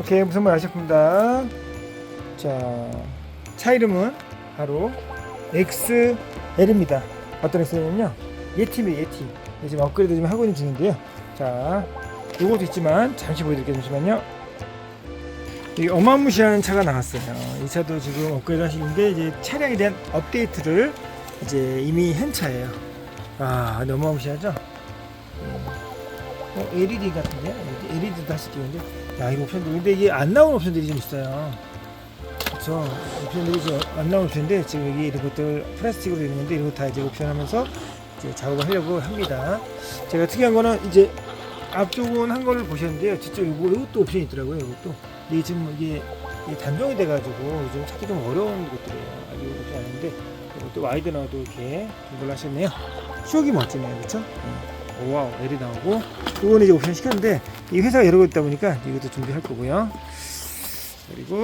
오케이 무슨 말 아셨습니다. 자, 차 이름은 바로 XL입니다. 어떤 XL은요? 예티입니다, 예티. 네, 지금 업그레이드 좀 하고 있는 중인데요. 자, 요것도 있지만 잠시 보여드릴게요. 잠시만요. 이 어마무시한 차가 나왔어요. 이 차도 지금 업그레이드 하시는데 이제 차량에 대한 업데이트를 이제 이미 한 차예요. 아, 너무 어마무시하죠? 어, LED 같은데? LED도 할수 있겠는데? 야, 이거 옵션들. 근데 이게 안 나온 옵션들이 좀 있어요. 그쵸. 옵션들이 지금 안 나온 옵션인데, 지금 여기 이런 것들 플라스틱으로 되어 있는데, 이런 거 다 이제 옵션 하면서 이제 작업을 하려고 합니다. 제가 특이한 거는 이제 앞쪽은 한 거를 보셨는데요. 뒤쪽 이거, 이것도 옵션이 있더라고요. 이것도. 이게 지금 이게, 단종이 돼가지고 좀 찾기 좀 어려운 것들이에요. 아주 그렇지 않은데, 이것도 와이드 나와도 이렇게 이걸 하셨네요. 추억이 멋지네요. 그쵸? 음. 오, 와우, L이 나오고, 이거는 이제 옵션 시켰는데, 이 회사가 여러 개 있다 보니까 이것도 준비할 거고요. 그리고